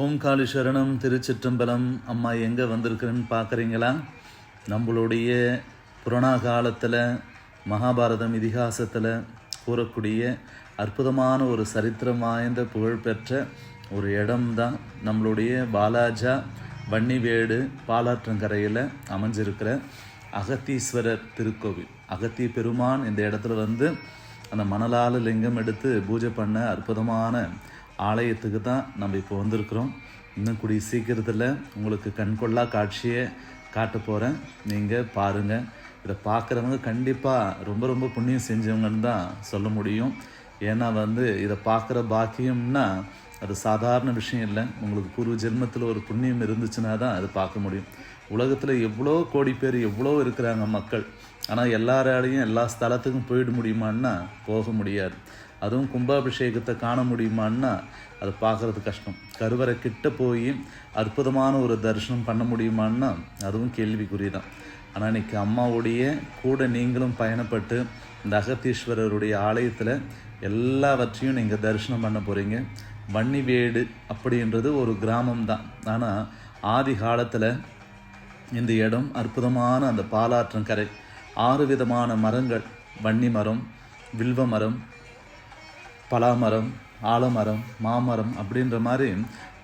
ஓம் காளி சரணம் திருச்சிற்றம்பலம். அம்மா எங்கே வந்திருக்கிறேன்னு பார்க்குறீங்களா நம்மளுடைய புராண காலத்தில் மகாபாரதம் இதிகாசத்தில் கூறக்கூடிய அற்புதமான ஒரு சரித்திரம் வாய்ந்த புகழ்பெற்ற ஒரு இடம்தான் நம்மளுடைய பாலாஜா வன்னிவேடு பாலாற்றங்கரையில் அமைஞ்சிருக்கிற அகத்தீஸ்வரர் திருக்கோவில். அகத்திய பெருமான் இந்த இடத்துல வந்து அந்த மணலால் லிங்கம் எடுத்து பூஜை பண்ண அற்புதமான ஆலயத்துக்கு தான் நம்ம இப்போ வந்திருக்கிறோம். இன்னும் கூடிய சீக்கிரத்தில் உங்களுக்கு கண்கொள்ளா காட்சியை காட்ட போகிறேன் நீங்கள் பாருங்கள் இதை பார்க்குறவங்க கண்டிப்பாக ரொம்ப ரொம்ப புண்ணியம் செஞ்சவங்கன்னு தான் சொல்ல முடியும். ஏன்னா வந்து இதை பார்க்குற பாக்கியம்னா அது சாதாரண விஷயம் இல்லை. உங்களுக்கு பூர்வ ஜென்மத்தில் ஒரு புண்ணியம் இருந்துச்சுன்னா தான் அது பார்க்க முடியும். உலகத்தில் எவ்வளோ கோடி பேர் எவ்வளோ இருக்கிறாங்க மக்கள். ஆனால் எல்லாராலையும் எல்லா ஸ்தலத்துக்கும் போயிட முடியுமான்னா போக முடியாது. அதுவும் கும்பாபிஷேகத்தை காண முடியுமான்னா அதை பார்க்குறது கஷ்டம். கருவறை கிட்ட போய் அற்புதமான ஒரு தரிசனம் பண்ண முடியுமான்னா அதுவும் கேள்விக்குறி தான் ஆனால் இன்னைக்கு அம்மாவுடைய கூட நீங்களும் பயணப்பட்டு இந்த அகத்தீஸ்வரருடைய ஆலயத்தில் எல்லாவற்றையும் நீங்கள் தரிசனம் பண்ண போகிறீங்க வன்னிவேடு அப்படின்றது ஒரு கிராமம் தான் ஆனால் ஆதி காலத்தில் இந்த இடம் அற்புதமான அந்த பாலாற்றங்கரை ஆறு விதமான மரங்கள். வன்னி மரம் வில்வ மரம் பலாமரம் ஆலமரம் மாமரம் அப்படின்ற மாதிரி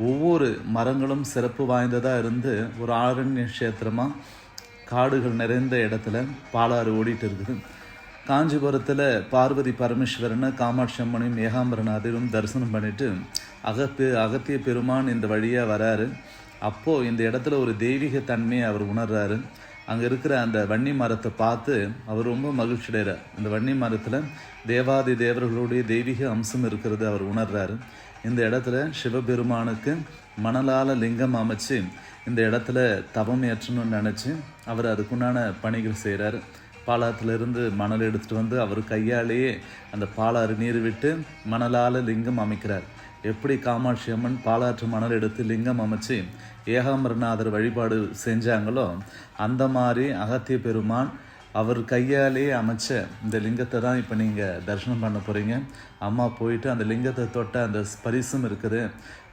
ஒவ்வொரு மரங்களும் சிறப்பு வாய்ந்ததாக இருந்து ஒரு ஆரண்ய கஷேத்திரமாக காடுகள் நிறைந்த இடத்துல பாலாறு ஓடிட்டு இருக்குது. காஞ்சிபுரத்தில் பார்வதி பரமேஸ்வரனை காமாட்சி அம்மனையும் ஏகாம்பரநாதரும் தரிசனம் பண்ணிட்டு அகப்பு அகத்திய பெருமான் இந்த வழியாக வராரு. அப்போது இந்த இடத்துல ஒரு தெய்வீக தன்மையை அவர் உணர்றாரு. அங்கே இருக்கிற அந்த வன்னி மரத்தை பார்த்து அவர் ரொம்ப மகிழ்ச்சி அடைகிறார் வன்னி மரத்தில் தேவாதி தேவர்களுடைய தெய்வீக அம்சம் இருக்கிறது அவர் உணர்றாரு. இந்த இடத்துல சிவபெருமானுக்கு மணலால லிங்கம் அமைச்சு இந்த இடத்துல தவம் ஏற்றணும்னு நினச்சி அவர் அதுக்குண்டான பணிகள் செய்கிறார் பாலாத்திலிருந்து மணல் எடுத்துகிட்டு வந்து அவர் கையாலேயே அந்த பாலாறு நீர் விட்டு மணலால் லிங்கம் அமைக்கிறார். எப்படி காமாட்சி அம்மன் பாலாற்று மணல் எடுத்து லிங்கம் அமைச்சு ஏகாம்பரநாதர் வழிபாடு செஞ்சாங்களோ அந்த மாதிரி அகத்திய பெருமான் அவர் கையாலேயே அமைச்ச இந்த லிங்கத்தை தான் இப்போ நீங்கள் தரிசனம் பண்ண போகிறீங்க அம்மா போயிட்டு அந்த லிங்கத்தை தொட்ட அந்த பரிசும் இருக்குது.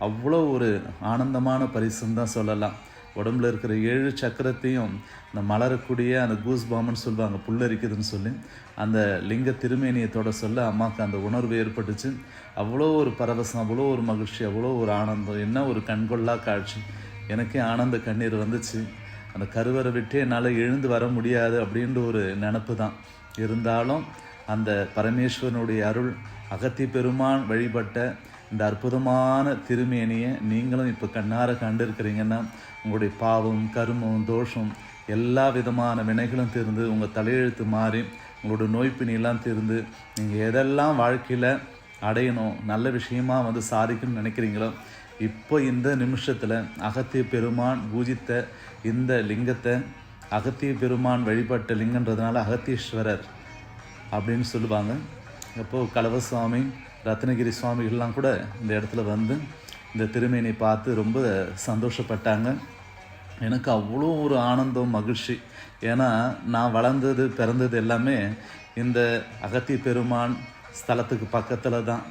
அவ்வளோ ஒரு ஆனந்தமான பரிசும் தான் சொல்லலாம். உடம்புல இருக்கிற ஏழு சக்கரத்தையும் இந்த மலரக்கூடிய அந்த கூஸ் பாம்புன்னு சொல்லுவாங்க புல்லரிக்குதுன்னு சொல்லி அந்த லிங்க திருமேனியத்தோட சொல்ல அம்மாவுக்கு அந்த உணர்வு ஏற்பட்டுச்சு. அவ்வளோ ஒரு பரவசம் அவ்வளோ ஒரு மகிழ்ச்சி அவ்வளோ ஒரு ஆனந்தம் என்ன ஒரு கண்கொள்ளா காட்சி. எனக்கே ஆனந்த கண்ணீர் வந்துச்சு. அந்த கருவறை விட்டு என்னால் எழுந்து வர முடியாது அப்படின்ற ஒரு நினப்பு தான். இருந்தாலும் அந்த பரமேஸ்வரனுடைய அருள் அகத்தி பெருமான் வழிபட்ட இந்த அற்புதமான திருமேனியை நீங்களும் இப்போ கண்ணார கண்டிருக்கிறீங்கன்னா உங்களுடைய பாவம் கருமம் தோஷம் எல்லா விதமான வினைகளும் தீர்ந்து உங்கள் தலையெழுத்து மாறி உங்களோட நோய்ப்பினியெல்லாம் தீர்ந்து நீங்கள் எதெல்லாம் வாழ்க்கையில் அடையணும் நல்ல விஷயமா வந்து சாதிக்கணும்னு நினைக்கிறீங்களோ இப்போ இந்த நிமிஷத்தில் அகத்திய பெருமான் பூஜித்த இந்த லிங்கத்தை அகத்திய பெருமான் வழிபட்ட லிங்கன்றதுனால அகத்தீஸ்வரர் அப்படின்னு சொல்லுவாங்க. அப்போது கலவசுவாமி ரத்னகிரி சுவாமிகள்லாம் கூட இந்த இடத்துல வந்து இந்த திருமேனி பார்த்து ரொம்ப சந்தோஷப்பட்டாங்க. எனக்கு அவ்வளோ ஒரு ஆனந்தம் மகிழ்ச்சி. ஏன்னா நான் வளர்ந்தது பிறந்தது எல்லாமே இந்த அகத்திய பெருமான் ஸ்தலத்துக்கு பக்கத்தில் தான்.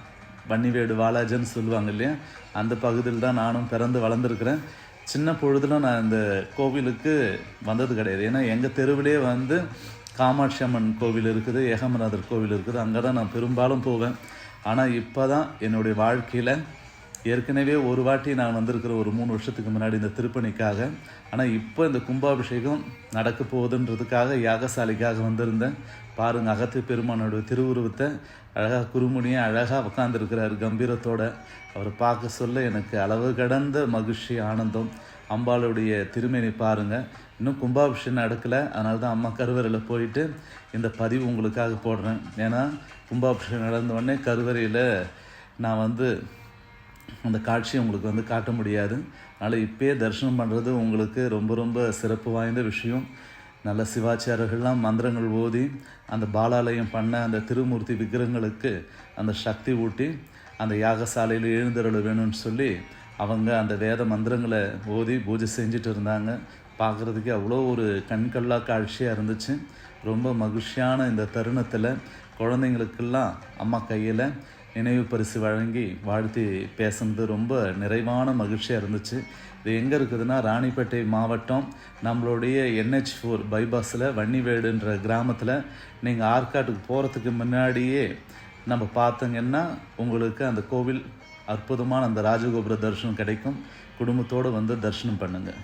வன்னிவேடு வாலாஜன்னு சொல்லுவாங்க இல்லையா? அந்த பகுதியில் தான் நானும் பிறந்து வளர்ந்துருக்கிறேன். சின்ன பொழுதுல நான் இந்த கோவிலுக்கு வந்தது கிடையாது. ஏன்னா எங்கள் தெருவிலே வந்து காமாட்சி அம்மன் கோவில் இருக்குது ஏகமநாதர் கோவில் இருக்குது. அங்கே தான் நான் பெரும்பாலும் போவேன். ஆனால் இப்போ தான் என்னுடைய வாழ்க்கையில் ஏற்கனவே ஒரு வாட்டி நான் வந்திருக்கிற ஒரு மூணு வருஷத்துக்கு முன்னாடி இந்த திருப்பணிக்காக. ஆனால் இப்போ இந்த கும்பாபிஷேகம் நடக்க போகுதுன்றதுக்காக யாகசாலைக்காக வந்திருந்தேன். பாருங்க அகத்து பெருமானோட திருவுருவத்தை அழகாக குறுமுனியை அழகாக உட்காந்துருக்கிறார் கம்பீரத்தோட. அவரை பார்க்க சொல்ல எனக்கு அளவு கடந்த மகிழ்ச்சி ஆனந்தம். அம்பாளுடைய திருமேனி பாருங்கள் இன்னும் கும்பாபிஷேகம் நடக்கலை. அதனால தான் அம்மா கருவறையில் போயிட்டு இந்த பதிவு உங்களுக்காக போடுறேன். ஏன்னா கும்பாபிஷேகம் நடந்த உடனே கருவறையில் நான் வந்து அந்த காட்சியை உங்களுக்கு வந்து காட்ட முடியாது. அதனால் இப்போயே தரிசனம் பண்ணுறது உங்களுக்கு ரொம்ப ரொம்ப சிறப்பு வாய்ந்த விஷயம். நல்ல சிவாச்சாரர்கள்லாம் மந்திரங்கள் ஓதி அந்த பாலாலயம் பண்ண அந்த திருமூர்த்தி விக்கிரகங்களுக்கு அந்த சக்தி ஊட்டி அந்த யாகசாலையில் எழுந்தருள வேணும்னு சொல்லி அவங்க அந்த வேத மந்திரங்களை ஓதி பூஜை செஞ்சுட்டு இருந்தாங்க. பார்க்குறதுக்கு அவ்வளோ ஒரு கண்கள்ளா காட்சியாக இருந்துச்சு. ரொம்ப மகிழ்ச்சியான இந்த தருணத்தில் குழந்தைங்களுக்கெல்லாம் அம்மா கையில் நினைவு பரிசு வழங்கி வாழ்த்தி பேசுனது ரொம்ப நிறைவான மகிழ்ச்சியாக இருந்துச்சு. இது எங்கே இருக்குதுன்னா ராணிப்பேட்டை மாவட்டம் நம்மளுடைய என்ஹெச் ஃபோர் பைபாஸில் வன்னிவேடுன்ற கிராமத்தில். நீங்கள் ஆற்காட்டுக்கு போகிறதுக்கு முன்னாடியே நம்ம பார்த்தீங்கன்னா உங்களுக்கு அந்த கோவில் அற்புதமான அந்த ராஜகோபுர தரிசனம் கிடைக்கும். குடும்பத்தோடு வந்து தரிசனம் பண்ணுங்கள்